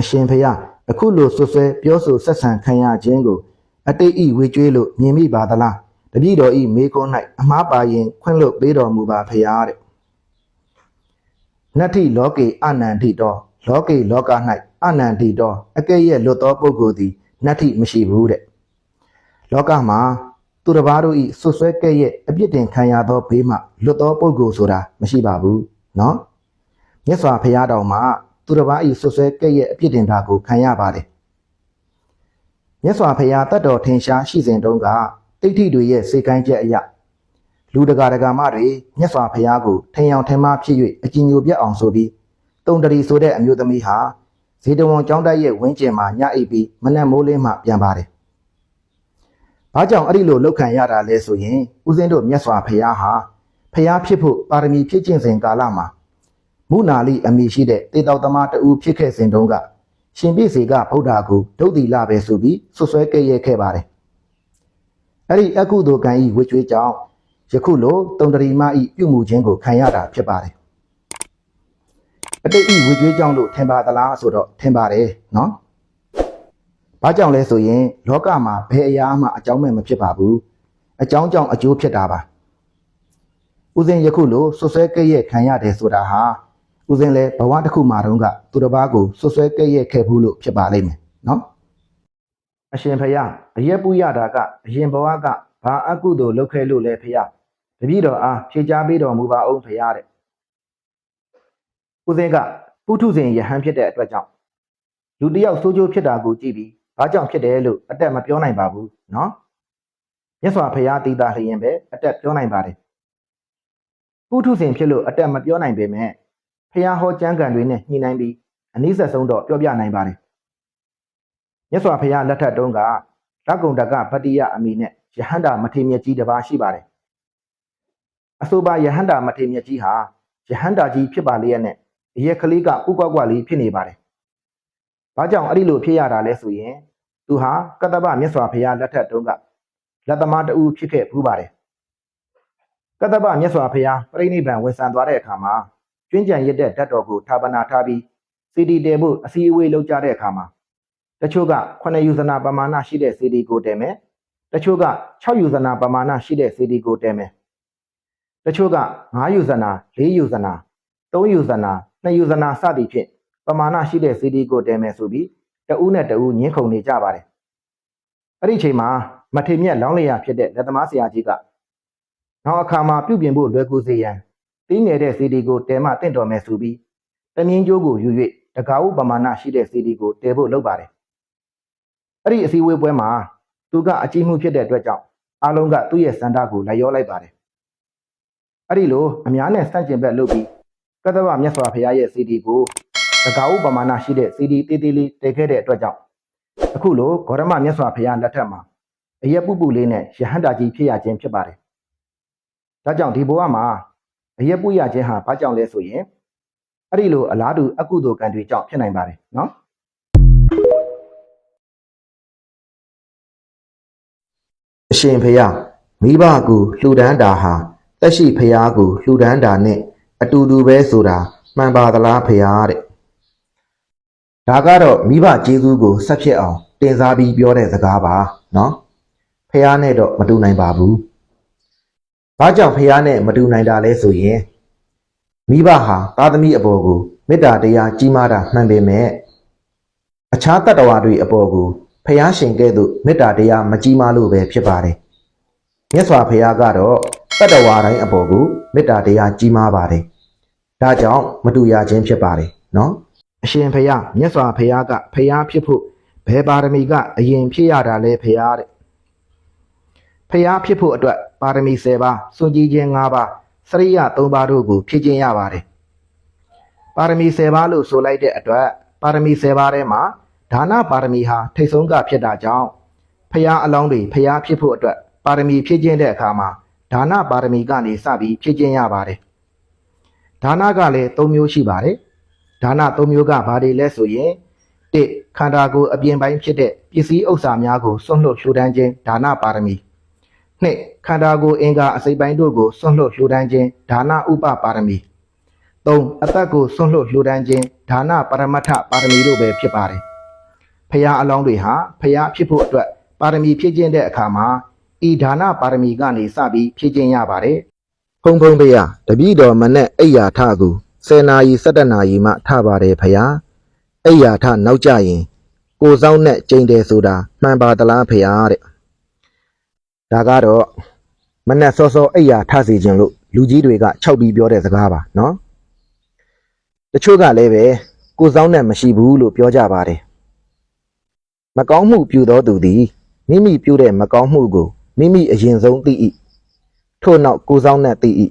အရှင်ဖျားအခုလိုဆွဆွဲပြောဆိုဆက်ဆံခံရခြင်းကိုအတိတ်ဤဝေကျွေးလို့မြင်မိပါသလားတပည့်တော်ဤမေကုန်း၌အမှားပါရင်ခွင့်လွတ်ပေးတော်မူပါဖျားတဲ့နတ္ထိလောကေအနန္တိတောလောကေလောက၌အနန္တိတောအကဲ့ရဲ့လွတ်သောပုဂ္ဂိုလ်သည်နတ္ထိမရှိဘူးတဲ့လောကမှာသူတစ်ပါးတို့ဤဆွဆွဲကဲ့ရဲ့အပြစ်တင်ခံရသောဘေးမှလွတ်သောပုဂ္ဂိုလ်ဆိုတာမရှိပါဘူးเนาะ မြတ်စွာဘုရားတော်မှာ သူတစ်ပါးဤဆွဆွဲကဲ့ရဲ့အပြစ်တင်တာကိုခံရပါတယ်မြတ်စွာဘုရားတတ်တော်ထင်ရှားရှိစဉ်တုန်းကတိဋ္ဌိတွေရဲ့စေကိုင်းချက်အရာလူတကာတကာမတွေမြတ်စွာဘုရားကိုထင်အောင်ထင်မှားဖြစ်၍အကြည်ညိုပြတ်အောင်ဆိုပြီးတုံတရီဆိုတဲ့အမျိုးသမီးဟာဇေတဝန်ကျောင်းတိုက်ရဲ့ဝင်းကျင်မှာညအိပ်ပြီးမနက်မိုးလင်းမှပြန်ပါတယ်။ဘာကြောင့်အဲ့ဒီလိုလောက်ခံရတာလဲဆိုရင်ဦးဇင်းတို့မြတ်စွာဘုရားဟာဘုရားဖြစ်ဖို့ပါရမီဖြည့်ကျင့်စဉ်ကာလမှာ မုနာလိအမိရှိတဲ့တေတောက်သမားတူဖြစ်ခဲ့စဉ်တုန်းကရှင်ပြည့်စေကဗုဒ္ဓကိုဒုတ်တိလပဲဆိုပြီးဆွဆွဲကြဲ့ရဲခဲ့ပါတယ်။အဲ့ဒီအကုသိုလ်ကံဤဝိကျွေးကြောင့်ယခုလိုတုံတရီမဤပြုမှုခြင်းကိုခံရတာဖြစ်ပါတယ်။အတိတ်ဤဝိကျွေးကြောင့်လို့ထင်ပါသလားဆိုတော့ထင်ပါတယ်နော်။ဘာကြောင့်လဲဆိုရင် လောကမှာဘယ်အရာမှအကြောင်းမဲ့မဖြစ်ပါဘူး။အကြောင်းကြောင့်အကျိုးဖြစ်တာပါ။ဦးဇင်းယခုလိုဆွဆွဲကြဲ့ရဲခံရတယ်ဆိုတာဟာ ဦးစင်းလဲဘဝတစ်ခုမှာတုန်းကသူတစ်ပါးကိုဆွဆွဲကဲ့ရဲ့ခဲ့ဘူးလို့ဖြစ်ပါလိမ့်မယ်နော်အရှင်ဖယားအရက်ပူရတာကအရင်ဘဝကဘာအကုသို့လုပ်ခဲ့လို့လဲဖယားတပည့်တော်အားဖြေချပေးတော်မူပါအောင်ဖယားတဲ့ဦးစင်းကပုထုဇဉ်ယဟန်ဖြစ်တဲ့အတွက်ကြောင့်လူတစ်ယောက်စိုးကျိုးဖြစ်တာကိုကြည့်ပြီးဘာကြောင့်ဖြစ်တယ်လို့အတက်မပြောနိုင်ပါဘူးနော်မြတ်စွာဘုရားတည်တာလျင်ပဲအတက်ပြောနိုင်ပါတယ်ပုထုဇဉ်ဖြစ်လို့အတက်မပြောနိုင်ပေမဲ့ ဖះဟောကျမ်းဂန်တွေနဲ့ညှိနှိုင်းပြီးအနည်းဆက်ဆုံးတော့ပြောပြနိုင်ပါတယ်မြတ်စွာဘုရားလက်ထက်တုန်းကလက်ကုံတကဗတ္တိယအမိနဲ့ယဟန္တာမထေမြတ်ကြီးတစ်ပါးရှိပါတယ်အဆိုပါယဟန္တာမထေမြတ်ကြီးဟာယဟန္တာကြီးဖြစ်ပါလျက်နဲ့အရက်ကလေးကဥကွက်ကွက်လေးဖြစ်နေပါတယ်ဘာကြောင့်အဲ့ဒီလိုဖြစ်ရတာလဲဆိုရင်သူဟာကတ္တဗမြတ်စွာဘုရားလက်ထက်တုန်းကလက်သမားတူဖြစ်ခဲ့ဘူးပါတယ်ကတ္တဗမြတ်စွာဘုရားပြိဋိဘံဝင်ဆံသွားတဲ့အခါမှာ ကျွင်းကြံရစ်တဲ့ဓာတ်တော်ကိုဌာပနာထားပြီးစီဒီတဲဖို့အစည်းအဝေးလုပ်ကြတဲ့အခါမှာတချို့က9ယူဇနာပမာဏရှိတဲ့စီဒီကိုတဲမယ်တချို့က6ယူဇနာပမာဏရှိတဲ့စီဒီကိုတဲမယ်တချို့က9ယူဇနာ4ယူဇနာ3ယူဇနာ2ယူဇနာစသည်ဖြင့်ပမာဏရှိတဲ့စီဒီကိုတဲမယ်ဆိုပြီးတဦးနဲ့တဦးညှင်းခုန်နေကြပါတယ်အဲ့ဒီအချိန်မှာမထေမြတ်လောင်းလျာဖြစ်တဲ့လက်သမားဆရာကြီးကနောက်အခါမှာပြုပြင်ဖို့လွယ်ကူစေရန် တင်းငယ်တဲ့ CD ကိုတဲမှတင့်တော်မယ်ဆိုပြီးတမင်းကျိုးကိုယူ၍တကာဟုပမာဏရှိတဲ့ CD ကိုတဲဖို့လုပ်ပါတယ်။အဲ့ဒီအစည်းအဝေးပွဲမှာသူကအကြီးမှုဖြစ်တဲ့အတွက်ကြောင့်အားလုံးကသူ့ရဲ့စန္ဒကိုလိုက်ရောလိုက်ပါတယ်။အဲ့ဒီလိုအများနဲ့စန့်ကျင်ဘက်လုပ်ပြီးကတ္တဗမြတ်စွာဘုရားရဲ့ CD ကိုတကာဟုပမာဏရှိတဲ့ CD တေးသေးလေးတဲခဲ့တဲ့အတွက်ကြောင့်အခုလိုဂေါရမမြတ်စွာဘုရားလက်ထက်မှာအရက်ပုပုလေးနဲ့ယဟန္တာကြီးဖြစ်ရခြင်းဖြစ်ပါတယ်။ဒါကြောင့်ဒီဘဝမှာ အရက်ပူရခြင်းဟာဘာကြောင့်လဲဆိုရင်အဲ့ဒီလိုအလားတူအကုသိုလ်ကံတွေကြောင့်ဖြစ်နိုင်ပါတယ်နော်အရှင်ဖျားမိဘကိုလှူဒန်းတာဟာတက်ရှိဖျားကိုလှူဒန်းတာနဲ့အတူတူပဲဆိုတာမှန်ပါသလားဖျားတဲ့ဒါကတော့မိဘကျေးဇူးကိုဆက်ဖြစ်အောင်တင်စားပြီးပြောတဲ့စကားပါနော်ဖျားနဲ့တော့မတူနိုင်ပါဘူး။ ဘာကြောင့်ဖះနဲ့မတူနိုင်တာလဲဆိုရင်မိဘဟာသားသမီးအပေါ်ကိုမေတ္တာတရားကြီးမားတာမှန်ပေမဲ့အခြားတတ္တဝါတွေအပေါ်ကိုဖះရှင်ကဲ့သို့မေတ္တာတရားမကြီးမားလို့ပဲဖြစ်ပါတယ်။မြတ်စွာဘုရားကတော့တတ္တဝါတိုင်းအပေါ်ကိုမေတ္တာတရားကြီးမားပါတယ်။ဒါကြောင့်မတူရခြင်းဖြစ်ပါတယ်နော်။အရှင်ဘုရားမြတ်စွာဘုရားကဘုရားဖြစ်ဖို့ဘယ်ပါရမီကအရင်ဖြစ်ရတာလဲဘုရားတဲ့ဖျားဖြစ်ဖို့အတွက် ပါရမီ10ပါးစွန့်ကြည်ခြင်း5ပါးစရိယ3ပါးတို့ကိုဖြည့်ခြင်းရပါတယ်ပါရမီ10ပါးလို့ဆိုလိုက်တဲ့အတွက်ပါရမီ10ပါးထဲမှာဒါနပါရမီဟာထိတ်ဆုံးကဖြစ်တာကြောင့်ဖျားအလောင်းတွေဖျားဖြစ်ဖို့အတွက်ပါရမီဖြည့်ခြင်းတဲ့အခါမှာဒါနပါရမီကနေစပြီးဖြည့်ခြင်းရပါတယ်ဒါနကလည်း3မျိုးရှိပါတယ်ဒါန3မျိုးကဘာတွေလဲဆိုရင်1ခန္ဓာကိုယ်အပြင်ပိုင်းဖြစ်တဲ့ပစ္စည်းဥစ္စာများကိုစွန့်လွတ်လှူဒန်းခြင်းဒါနပါရမီ နှစ်ခန္ဓာကိုယ်အင်္ဂါအစိတ်ပိုင်းတို့ကိုစွန့်လွတ်လှူဒန်းခြင်းဒါနဥပပါရမီ၃3အသက်ကိုဆွန့်လွတ်လှူဒန်းခြင်းဒါနပရမတ္ထပါရမီတို့ပဲဖြစ်ပါတယ်ဖရာအလောင်းတွေဟာဖရာဖြစ်ဖို့အတွက်ပါရမီဖြည့်ခြင်းတဲ့အခါမှာဤဒါနပါရမီကနေစပြီးဖြည့်ခြင်းရပါတယ်ဖုံဖုံဖေးရတပည့်တော်မနဲ့အိယာထကူ10နာရီ17နာရီမှထပါတယ်ဖရာအိယာထနောက်ကြရင် ကိုစောင်းနဲ့ကျိန်တယ်ဆိုတာမှန်ပါသလားဖရာတဲ့ ဒါကတော့မနဲ့စောစောအိယာထစီခြင်းလို့လူကြီးတွေက၆ပြီးပြောတဲ့စကားပါနော်တချို့ကလည်းပဲကိုစောင်းနဲ့မရှိဘူးလို့ပြောကြပါတယ်မကောင်းမှုပြုသောသူသည်မိမိပြုတဲ့မကောင်းမှုကိုမိမိအရင်ဆုံးသိ၏ထို့နောက်ကိုစောင်းနဲ့သိ၏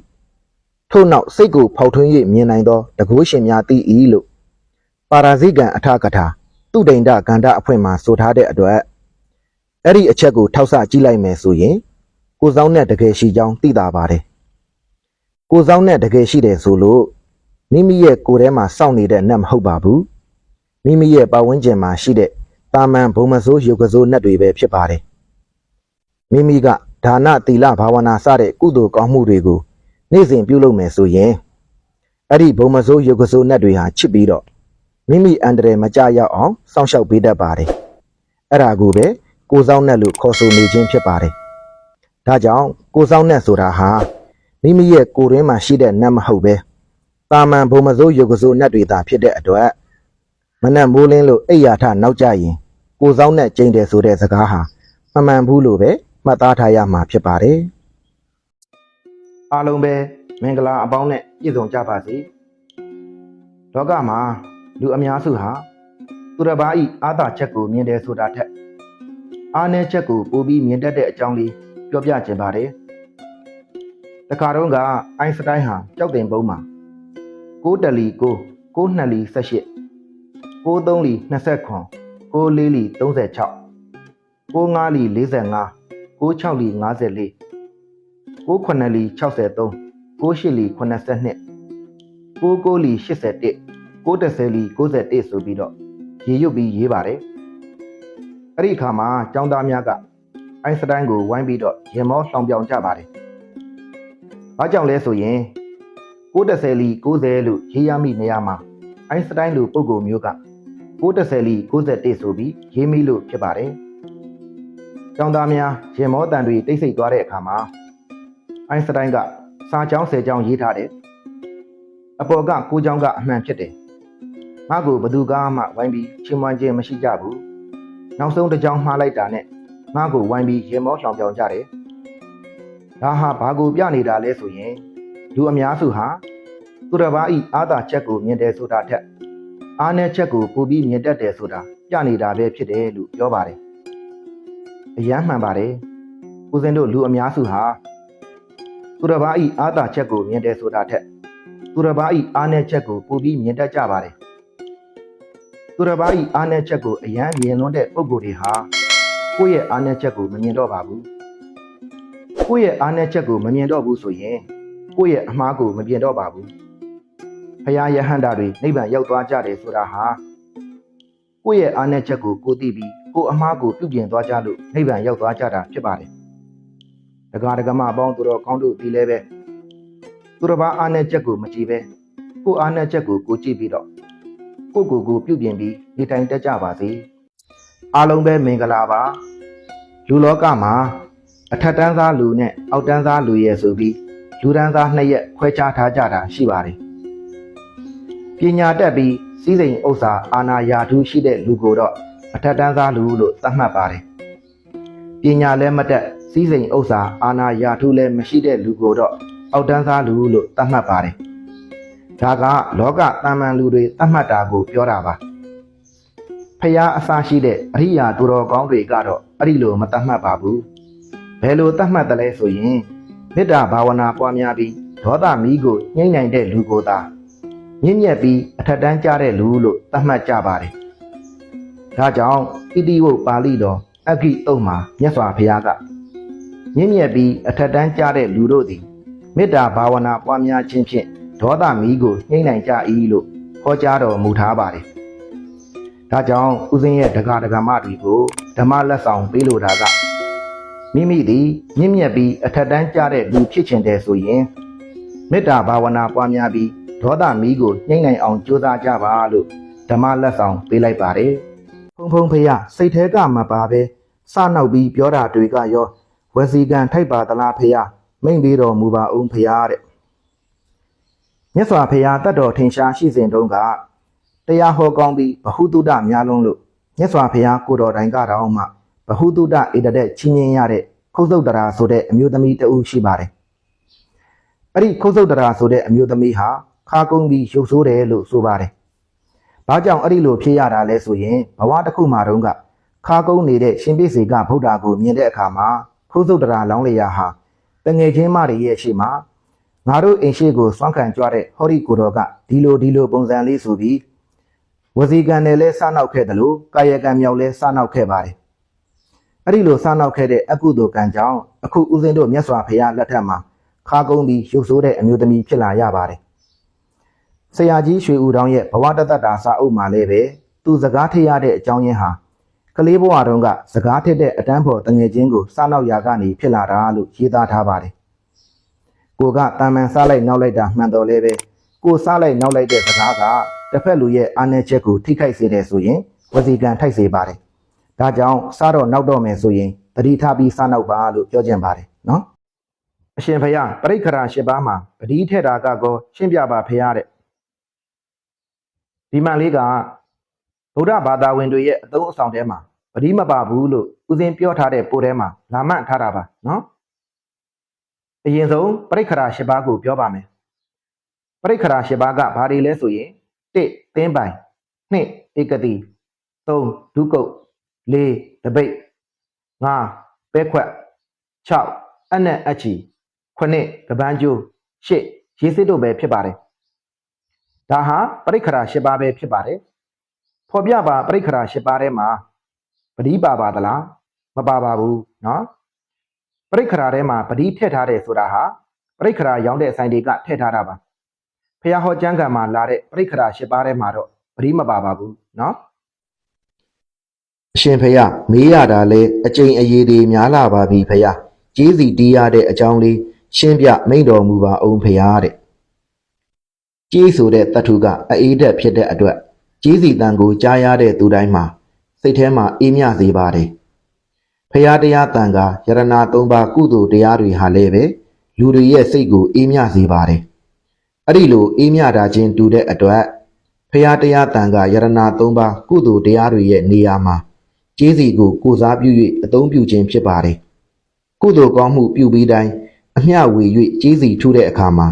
ထို့နောက်စိတ်ကိုဖောက်ထွင်း၍မြင်နိုင်သောတကုရှင်များသိ၏လို့ပါရာဇိကံအထကထာသူဒိန္ဒကန္တအဖွင့်မှာဆိုထားတဲ့အတွက် အဲ့ဒီအချက်ကိုထောက်ဆကြည့်လိုက်မယ်ဆိုရင်ကိုစောင်းနဲ့တကယ်ရှိကြောင်းသိတာပါတယ်ကိုစောင်းနဲ့တကယ်ရှိတယ်ဆိုလို့မိမိရဲ့ကိုယ်ထဲမှာစောင့်နေတဲ့နတ်မဟုတ်ပါဘူးမိမိရဲ့ပတ်ဝန်းကျင်မှာရှိတဲ့တာမန်ဘုံမစိုးရုပ်ကစိုးနတ်တွေပဲဖြစ်ပါတယ်မိမိကဒါနသီလဘာဝနာစတဲ့ကုသိုလ်ကောင်းမှုတွေကိုနေ့စဉ်ပြုလုပ်မယ်ဆိုရင်အဲ့ဒီဘုံမစိုးရုပ်ကစိုးနတ်တွေဟာချစ်ပြီးတော့မိမိအန္တရာယ်မကြရောက်အောင်စောင့်ရှောက်ပေးတတ်ပါတယ်အဲ့ဒါကိုပဲ ကိုစောင်းနတ်လို့ခေါ်ဆိုနေခြင်းဖြစ်ပါတယ်ဒါကြောင့်ကိုစောင်းနတ်ဆိုတာဟာမိမိရဲ့ကိုယ်ရင်းမှာရှိတဲ့နတ်မဟုတ်ပဲတာမန်ဘုံမစိုးရုပ်ကစိုးနတ်တွေသာဖြစ်တဲ့အတွက်မနက်မိုးလင်းလို့အိယာထနောက်ကြရင်ကိုစောင်းနဲ့ကျိန်တယ်ဆိုတဲ့စကားဟာမမှန်ဘူးလို့ပဲမှတ်သားထားရမှာဖြစ်ပါတယ်အားလုံးပဲမင်္ဂလာအပေါင်းနဲ့ပြည့်စုံကြပါစေလောကမှာလူအများစုဟာသူတစ်ပါးဤအာသာချက်ကိုမြင်တယ်ဆိုတာထက် အားနည်းချက်ကိုပိုပြီးမြင်တတ်တဲ့အကြောင်းလေးပြောပြခြင်းပါတယ်တခါတော့ကအိုင်းစတိုင်းဟာကြောက်တင်ပုံးမှာ6တလီ9 9နှစ်လီ18 93လီ29 94လီ36 95လီ45 96လီ54 98လီ63 98လီ82 99လီ81 90လီ91ဆိုပြီးတော့ရေရွတ်ပြီးရေးပါတယ် အဲ့ဒီအခါမှာចောင်းသားများကအိုင်းစတိုင်းကိုဝိုင်းပြီးတော့ရင်မောလှောင်ပြောင်ကြပါတယ်ဘာကြောင့်လဲဆိုရင်90လီ90လို့ရေးရမိနေရာမှာအိုင်းစတိုင်းလိုပုံကိုမျိုးက90လီ91ဆိုပြီးရေးမိလို့ဖြစ်ပါတယ်။ကျောင်းသားများရင်မောတန်တွေတိတ်ဆိတ်သွားတဲ့အခါမှာအိုင်းစတိုင်းကစာကြောင်း10ကြောင်းရေးထားတယ်။အပေါ်က9ကြောင်းကအမှန်ဖြစ်တယ်။ငါ့ကိုဘသူကမှဝိုင်းပြီးချီးမွမ်းခြင်းမရှိကြဘူး။ နောက်ဆုံးတစ်ကြောင်းမှားလိုက်တာနဲ့ငါ့ကိုဝိုင်းပြီးရင်မောလှောင်ပြောင်ကြတယ်။ဒါဟာဘာကိုပြနေတာလဲဆိုရင်လူအများစုဟာသူတစ်ပါးဤအာသာချက်ကိုမြင်တယ်ဆိုတာထက်အားနည်းချက်ကိုပိုပြီးမြင်တတ်တယ်ဆိုတာပြနေတာပဲဖြစ်တယ်လို့ပြောပါတယ်။အယမ်းမှန်ပါတယ်။ဦးဇင်းတို့လူအများစုဟာသူတစ်ပါးဤအာသာချက်ကိုမြင်တယ်ဆိုတာထက်သူတစ်ပါးဤအားနည်းချက်ကိုပိုပြီးမြင်တတ်ကြပါတယ်။ သူတစ်ပါးဤအားနည်းချက်ကိုအယမ်းမြင်လွန်းတဲ့ပုံကိုယ်တွေဟာကိုယ့်ရဲ့အားနည်းချက်ကိုမမြင်တော့ပါဘူး။ကိုယ့်ရဲ့အားနည်းချက်ကိုမမြင်တော့ဘူးဆိုရင်ကိုယ့်ရဲ့အမှားကိုမပြင်တော့ပါဘူးဖရာယဟန္တာတွေနိဗ္ဗာန်ရောက်သွားကြတယ်ဆိုတာဟာကိုယ့်ရဲ့အားနည်းချက်ကိုကိုသိပြီးကိုယ်အမှားကိုပြုပြင်သွားကြလို့နိဗ္ဗာန်ရောက်သွားကြတာဖြစ်ပါတယ်ဒကာဒကမအပေါင်းသူတော်ကောင်းတို့ဒီလဲပဲသူတစ်ပါးအားနည်းချက်ကိုမကြည့်ပဲကိုယ်အားနည်းချက်ကိုကိုကြည့်ပြီးတော့ ကိုယ့်ကိုယ်ကိုပြုပြင်ပြီးနေထိုင်တတ်ကြပါစေအားလုံးပဲမင်္ဂလာပါလူလောကမှာအထက်တန်းသားလူနဲ့အောက်တန်းသားလူရဲ့ဆိုပြီးလူဒန်းသားနှစ်ရက်ခွဲခြားထားကြတာရှိပါတယ်။ပညာတတ်ပြီးစီးစိမ်ဥစ္စာအာနာယာထုရှိတဲ့လူကိုတော့အထက်တန်းသားလူလို့သတ်မှတ်ပါတယ်။ပညာလည်းမတတ်စီးစိမ်ဥစ္စာအာနာယာထုလည်းမရှိတဲ့လူကိုတော့အောက်တန်းသားလူလို့သတ်မှတ်ပါတယ်။ ဒါကလောကတမန်လူတွေသတ်မှတ်တာကိုပြောတာပါ။ဖျားအစာရှိတဲ့အရိယာသူတော်ကောင်းတွေကတော့အဲ့ဒီလိုမသတ်မှတ်ပါဘူး။ဘယ်လိုသတ်မှတ်တယ်လဲဆိုရင်မေတ္တာဘာဝနာပွားများပြီးဒေါသမီးကိုညှိနှိုင်တဲ့လူကိုသာမြင့်မြတ်ပြီးအထက်တန်းကျတဲ့လူလို့သတ်မှတ်ကြပါတယ်။ဒါကြောင့်ဣတိဝုတ်ပါဠိတော်အဂိအုတ်မှာမြတ်စွာဘုရားကမြင့်မြတ်ပြီးအထက်တန်းကျတဲ့လူတို့သည်မေတ္တာဘာဝနာပွားများခြင်းဖြင့် ဒေါသမီးကိုညှိနှိုင်ကြ၏လို့ဟောကြားတော်မူထားပါတယ်။ဒါကြောင့်ဥစဉ်ရဲ့ဒကာဒကာမတွေကိုဓမ္မလက်ဆောင်ပေးလိုတာကမိမိသည်မြင့်မြတ်ပြီးအထက်တန်းကျတဲ့လူဖြစ်ချင်တယ်ဆိုရင်မေတ္တာဘာဝနာပွားများပြီးဒေါသမီးကိုနှိမ့်နိုင်အောင်ကြိုးစားကြပါလို့ဓမ္မလက်ဆောင်ပေးလိုက်ပါတယ်ဖုံဖုံဖရစိတ်แท้ကမပါပဲစနောက်ပြီးပြောတာတွေကရောဝစီကံထိုက်ပါသလားဖရမိန်ပေးတော်မူပါအောင်ဖရတဲ့ မြတ်စွာဘုရားတတ်တော်ထင်ရှားရှိစဉ်တုန်းကတရားဟောကောင်းပြီးဘ ഹു တုဒများလုံးလို့မြတ်စွာဘုရားကိုတော်တိုင်ကတော့မှဘ ഹു တုဒဧတတဲ့ချင်းချင်းရတဲ့ခုတ်သုတ်တရာဆိုတဲ့အမျိုးသမီးတဦးရှိပါတယ်အဲ့ဒီခုတ်သုတ်တရာဆိုတဲ့အမျိုးသမီးဟာခါကုန်းပြီးရုပ်ဆိုးတယ်လို့ဆိုပါတယ်ဘာကြောင့်အဲ့ဒီလိုဖြစ်ရတာလဲဆိုရင်ဘဝတစ်ခုမှာတုန်းကခါကုန်းနေတဲ့ရှင်ပိစေကဗုဒ္ဓကိုမြင်တဲ့အခါမှာခုတ်သုတ်တရာလောင်းလျာဟာတငယ်ချင်းမတွေရဲ့ရှေ့မှာ ငါတို့အိမ်ရှိကိုစွန့်ခံကြွတဲ့ဟောဒီကိုတော်ကဒီလိုဒီလိုပုံစံလေးဆိုပြီးဝစီကံနဲ့လဲစနောက်ခဲ့တယ်လို့ကာယကံမြောက်လဲစနောက်ခဲ့ပါတယ်အဲ့ဒီလိုစနောက်ခဲ့တဲ့အကုသိုလ်ကံကြောင့်အခုဦးဇင်းတို့မြတ်စွာဘုရားလက်ထက်မှာခါကုန်းပြီးရုပ်ဆိုးတဲ့အမျိုးသမီးဖြစ်လာရပါတယ်ဆရာကြီးရွှေဦးတောင်းရဲ့ဘဝတတ္တတာစာအုပ်မှာလည်းပဲသူစကားထရတဲ့အကြောင်းရင်းဟာကလေးဘဝတုန်းကစကားထက်တဲ့အတန်းဖို့တငယ်ချင်းကိုစနောက်ရာကနေဖြစ်လာတာလို့ရေးသားထားပါတယ် ကိုကတာမန်စားလိုက်နောက်လိုက်တာမှန်တော်လဲပဲကိုစားလိုက်နောက်လိုက်တဲ့စကားကတစ်ဖက်လူရဲ့အာနယ်ချက်ကိုထိခိုက်စေတယ်ဆိုရင်ဝစီကံထိုက်စေပါတယ်ဒါကြောင့်စားတော့နောက်တော့မယ်ဆိုရင်တတိထားပြီးစားနောက်ပါလို့ပြောကြင်ပါတယ်နော်အရှင်ဖယားပရိက္ခရာ၈ပါးမှာပတိထက်တာကကောရှင်းပြပါဖယားတဲ့ဒီမှန်လေးကဗုဒ္ဓဘာသာဝင်တွေရဲ့အသုံးအဆောင်ထဲမှာပတိမပါဘူးလို့ဦးဇင်းပြောထားတဲ့ပို့ထဲမှာလာမှတ်ထားတာပါနော် အရင်ဆုံးပရိက္ခရာ၈ပါးကိုပြောပါမယ်ပရိက္ခရာ၈ပါးကဘာတွေလဲဆိုရင်၁သင်းပိုင်၂ဧကတိ၃ဒုကုတ်၄တပိတ်၅ပဲခွက်၆အနက်အချီ9ကပန်းကျိုး10ရေစစ်တို့ပဲဖြစ်ပါတယ်ဒါဟာပရိက္ခရာ10ပါးပဲဖြစ်ပါတယ်ဖော်ပြပါပရိက္ခရာ10ပါးထဲမှာပတိပါပါသလားမပါပါဘူးเนาะ ပရိက္ခရာထဲမှာပတိထည့်ထားတယ်ဆိုတာဟာပရိက္ခရာရောင်းတဲ့ဆိုင်တွေကထည့်ထားတာပါဖះဟောကျမ်းဂန်မှာလာတဲ့ပရိက္ခရာ10ပါးထဲမှာတော့ပတိမပါပါဘူးเนาะအရှင်ဖះမေးရတာလဲအကျိန်အရေးတွေများလာပါပြီဖះကျေးစီတီးရတဲ့အကြောင်းလေးရှင်းပြမိန့်တော်မူပါအောင်ဖះတဲ့ကျေးဆိုတဲ့တထုကအအေးတက်ဖြစ်တဲ့အတွက်ကျေးစီတန်ကိုကြားရတဲ့သူတိုင်းမှာစိတ်ထဲမှာအေးမြစေပါတယ် ဖះတရားတန်ကယရနာ၃ပါးကုသိုလ်တရားတွေဟာလည်းပဲလူတွေရဲ့စိတ်ကိုအေးမြစေပါတယ်အဲ့ဒီလိုအေးမြတာချင်းတူတဲ့အတွက်ဖះတရားတန်ကယရနာ၃ပါးကုသိုလ်တရားတွေရဲ့နေရာမှာကျေးစီကိုကိုစားပြု၍အသုံးပြုခြင်းဖြစ်ပါတယ်ကုသိုလ်ကောင်းမှုပြုပြီးတိုင်းအမျှဝေ၍ကျေးစီထူးတဲ့အခါမှာ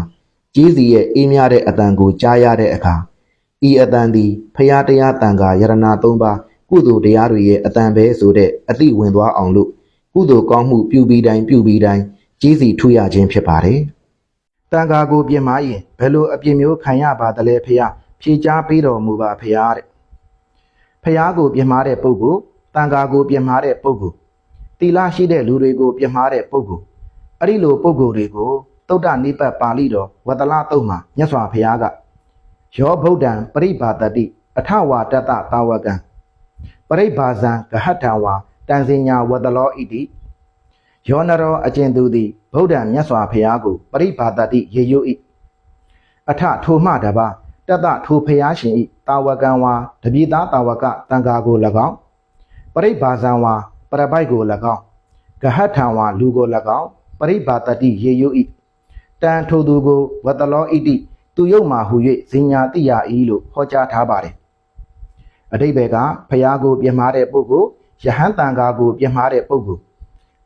ကျေးစီရဲ့အေးမြတဲ့အတန်ကိုကြားရတဲ့အခါဤအတန်သည်ဖရာတရားတန်ခါယရနာ၃ပါး ကုသိုလ်တရားတွေရဲ့အတန်ပဲဆိုတဲ့အသည့်ဝင်သွားအောင်လို့ကုသိုလ်ကောင်းမှုပြုပြီးတိုင်းပြုပြီးတိုင်းကျေးစီထူးရခြင်းဖြစ်ပါတယ်တန်ခါကိုပြင်မရင်ဘယ်လိုအပြစ်မျိုးခံရပါသလဲဖရာဖြေချပေးတော်မူပါဖရာတဲ့ဖရာကိုပြင်မာတဲ့ပုဂ္ဂိုလ်တန်ခါကိုပြင်မာတဲ့ပုဂ္ဂိုလ်တီလာရှိတဲ့လူတွေကိုပြင်မာတဲ့ပုဂ္ဂိုလ်အဲ့ဒီလိုပုဂ္ဂိုလ်တွေကိုသုဒ္ဓနိပတ်ပါဠိတော်ဝတ္တလတုတ်မှာမြတ်စွာဘုရားကယောဗုဒ္ဓံပရိပါတတိအထဝါတတတာဝကံ ပရိဘာဇံဂဟထံဝါတန်စင်ညာဝတ္တလောဣတိယောနရောအကျဉ်သူသည်ဗုဒ္ဓံမြတ်စွာဘုရားကိုပရိပါတတိရေယုဤအထထိုမှတပါတတထိုဘုရားရှင်ဤတာဝကံဝါတပိသားတာဝကတန်ဃာကို၎င်းပရိဘာဇံဝါပရပိုက်ကို၎င်းဂဟထံဝါလူကို၎င်းပရိဘာတတိရေယုဤတန်ထိုသူကိုဝတ္တလောဣတိသူယုတ်မှဟူ၍ဇင်ညာတိယဤလို့ဟောကြားထားပါတယ် အတိဘယ်ကဖျားကိုပြမှားတဲ့ပုဂ္ဂိုလ်ယဟန်တန်ဃာကိုပြမှားတဲ့ပုဂ္ဂိုလ်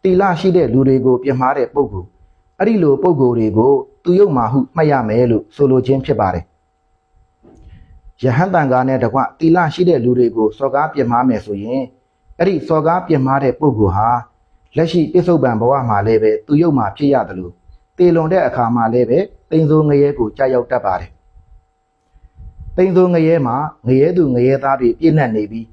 တီလရှိတဲ့လူတွေကိုပြမှားတဲ့ပုဂ္ဂိုလ်အဲ့ဒီလိုပုဂ္ဂိုလ်တွေကိုသူယုတ်မှဟုမှတ်ရမယ်လို့ဆိုလိုခြင်းဖြစ်ပါတယ်ယဟန်တန်ဃာနဲ့တကွတီလရှိတဲ့လူတွေကိုစော်ကားပြမှားမယ်ဆိုရင်အဲ့ဒီစော်ကားပြမှားတဲ့ပုဂ္ဂိုလ်ဟာလက်ရှိပြစ္ဆုတ်ပံဘဝမှာလည်းပဲသူယုတ်မှဖြစ်ရတယ်လို့တေလွန်တဲ့အခါမှာလည်းပဲတိမ်ဆိုငရဲကိုကြာရောက်တတ်ပါတယ် တိမ်ဆိုငရဲမှာငရဲသူငရဲသားတွေပြည့်နှက်နေပြီး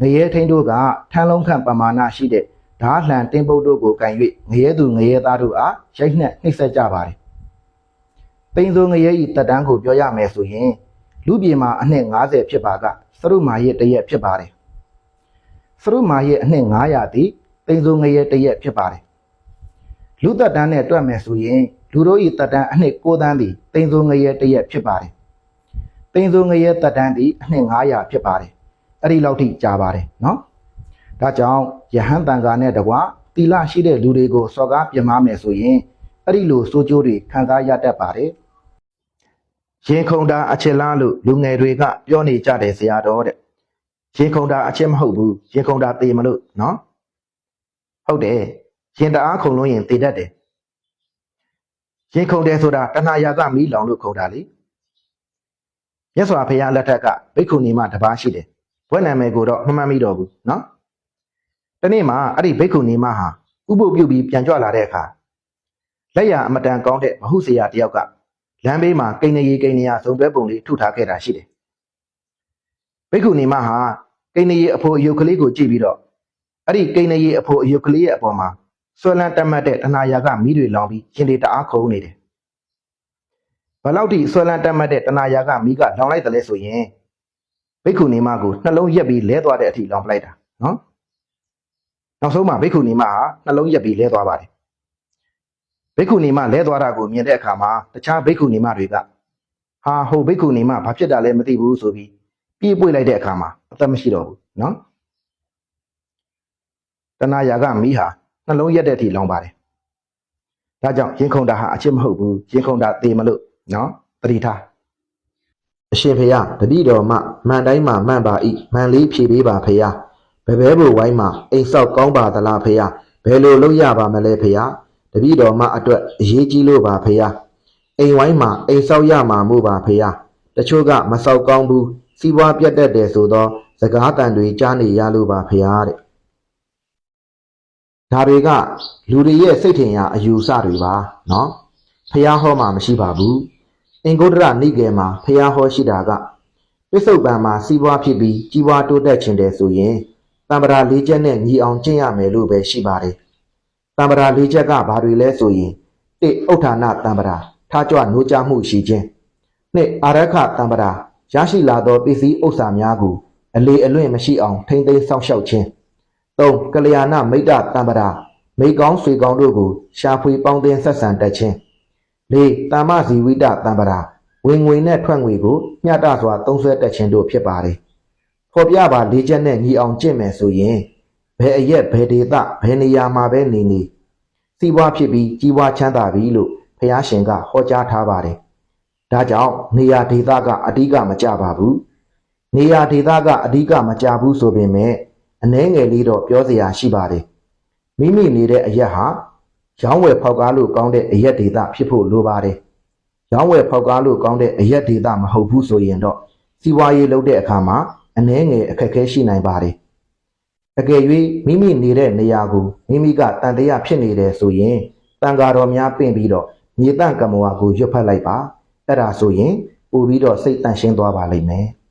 ငရဲထိန်တို့ကထန်းလုံးခန့်ပမာဏရှိတဲ့ဓာလှန်တင်းပုတ်တို့ကိုကန်၍ငရဲသူငရဲသားတို့အားရိုက်နှက်နှိပ်စက်ကြပါတယ်တိမ်ဆိုငရဲဤတက်တန်းကိုပြောရမယ်ဆိုရင်လူပြေမှာအနှစ်90ဖြစ်ပါကစရုမာရဲ့တရက်ဖြစ်ပါတယ်စရုမာရဲ့အနှစ်900သည်တိမ်ဆိုငရဲတရက်ဖြစ်ပါတယ်လူသက်တန်းနဲ့တွက်မယ်ဆိုရင်လူတို့ဤတက်တန်းအနှစ်6တန်းသည်တိမ်ဆိုငရဲတရက်ဖြစ်ပါတယ် သိန်းစိုးငရဲတက်တန်းဒီအနှစ်900ဖြစ်ပါတယ်အဲ့ဒီလောက်ထိကြာပါတယ်နော်ဒါကြောင့်ယဟန်တန်ခါနဲ့တကွာတီလရှိတဲ့လူတွေကိုစော်ကားပြမမယ်ဆိုရင်အဲ့ဒီလိုစိုးကျိုးတွေခံစားရတတ်ပါတယ်ရင်ခုန်တာအချစ်လားလို့လူငယ်တွေကပြောနေကြတယ်ဆရာတော်တဲ့ရင်ခုန်တာအချစ်မဟုတ်ဘူးရင်ခုန်တာသေမလို့နော်ဟုတ်တယ်ရင်တအားခုန်လို့ရင်သေတတ်တယ်ရင်ခုန်တယ်ဆိုတာတဏှာရာကမီးလောင်လို့ခုန်တာလေ မြတ်စွာဘုရားလက်ထက်ကဘိက္ခုနီမတစ်ပါးရှိတယ်ဘွဲ့နာမည်ကိုတော့မမှတ်မိတော့ဘူးနော်တနေ့မှာအဲ့ဒီဘိက္ခုနီမဟာဥပုပ်ပြုတ်ပြီးပြန်ကြွလာတဲ့အခါလက်ရအမတန်ကောင်းတဲ့မဟုစေယတယောက်ကလမ်းဘေးမှာကိန်းနေရီကိန်းနေရသုံတွဲပုံလေးထုထားခဲ့တာရှိတယ်ဘိက္ခုနီမဟာကိန်းနေရီအဖို့အယုတ်ကလေးကိုကြည့်ပြီးတော့အဲ့ဒီကိန်းနေရီအဖို့အယုတ်ကလေးရဲ့အပေါ်မှာဆွဲလန်းတက်မှတ်တဲ့တဏှာရာကမီးတွေလောင်ပြီးရှင်တွေတအားခုံနေတယ် ဘယ်လောက်ထိဆွဲလန်းတက်မှတ်တဲ့တဏှာရာကမီးကလောင်လိုက်တယ်လဲဆိုရင်ဘိက္ခုနီမကိုနှလုံးရက်ပြီးလဲသွားတဲ့အထိလောင်ပလိုက်တာနော်နောက်ဆုံးမှာဘိက္ခုနီမဟာနှလုံးရက်ပြီးလဲသွားပါတယ်ဘိက္ခုနီမလဲသွားတာကိုမြင်တဲ့အခါမှာတခြားဘိက္ခုနီမတွေကဟာဟိုဘိက္ခုနီမဘာဖြစ်တာလဲမသိဘူးဆိုပြီးပြေးပွေလိုက်တဲ့အခါမှာအသက်မရှိတော့ဘူးနော်တဏှာရာကမီးဟာနှလုံးရက်တဲ့အထိလောင်ပါတယ်ဒါကြောင့်ရင်ခုန်တာဟာအချစ်မဟုတ်ဘူးရင်ခုန်တာသေမလို့ နော်တတိထားအရှင်ဖေယတတိတော်မှမှန်တိုင်းမှမှန်ပါဤမှန်လေးဖြေပေးပါဖေယဘယ်ဘဲဘိုဝိုင်းမှာအိမ်ဆောက်ကောင်းပါသလားဖေယဘယ်လိုလုပ်ရပါမလဲဖေယတတိတော်မှအတွက်အရေးကြီးလို့ပါဖေယအိမ်ဝိုင်းမှာအိမ်ဆောက်ရမှာမို့ပါဖေယတချို့ကမဆောက်ကောင်းဘူးစီးပွားပြတ်တတ်တယ်ဆိုတော့စကားတန်တွေကြားနေရလို့ပါဖေယတဲ့ဒါတွေကလူတွေရဲ့စိတ်ထင်ရအယူဆတွေပါနော်ဖះဟောမှာမရှိပါဘူး အင်္ဂုတ္တရနိကေမှာဖះဟောရှိတာကပစ္စုပန်မှာစီးပွားဖြစ်ပြီးကြီးပွားတိုးတက်ခြင်းတယ်ဆိုရင်တံပရာလေးချက်နဲ့ညီအောင်ကျင့်ရမယ်လို့ပဲရှိပါတယ်တံပရာလေးချက်ကဘာတွေလဲဆိုရင်တိဥဋ္ဌာဏတံပရာထားကြွနိုးကြမှုရှိခြင်းနှစ်အာရခတံပရာရရှိလာသောပစ္စည်းဥစ္စာများကိုအလေအလွင့်မရှိအောင်ထိမ့်သိမ်းစောင့်ရှောက်ခြင်း၃ကလျာဏမိတ်တတံပရာမိကောင်းဆွေကောင်းတို့ကိုရှာဖွေပေါင်းသင်းဆက်ဆံတတ်ခြင်း ၄တာမဇီဝိတတံပရာဝင်ငွေနဲ့ထွက်ငွေကိုမျှတစွာသုံးစွဲတတ်ခြင်းတို့ဖြစ်ပါတယ်။ဖော်ပြပါလေးချက်နဲ့ညီအောင်ကျင့်မယ်ဆိုရင်ဘယ်အရက်ဘယ်ဒေသဘယ်နေရာမှာပဲနေနေစီးပွားဖြစ်ပြီးကြီးပွားချမ်းသာပြီလို့ဖះရှင်ကဟောကြားထားပါတယ်။ဒါကြောင့်နေရာဒေသကအဓိကမကြပါဘူး။နေရာဒေသကအဓိကမကြဘူးဆိုပေမဲ့အနှဲငယ်လေးတော့ပြောစရာရှိပါတယ်မိမိနေတဲ့အရက်ဟာ ရောင်းဝယ်ဖောက်ကားလို့ကောင်းတဲ့အရက်ဒေတာဖြစ်ဖို့လိုပါတယ်ရောင်းဝယ်ဖောက်ကားလို့ကောင်းတဲ့အရက်ဒေတာမဟုတ်ဘူးဆိုရင်တော့စီးပွားရေးလုပ်တဲ့အခါမှာအနှဲငယ်အခက်အခဲရှိနိုင်ပါတယ်အကယ်၍မိမိနေတဲ့နေရာကိုမိမိကတန်တရားဖြစ်နေတယ်ဆိုရင်တန်ဃာတော်များပင့်ပြီးတော့မြေတန့်ကမ္မဝါကိုရွတ်ဖတ်လိုက်ပါအဲ့ဒါဆိုရင်ပို့ပြီးတော့စိတ်တန့်ရှင်းသွားပါလိမ့်မယ်။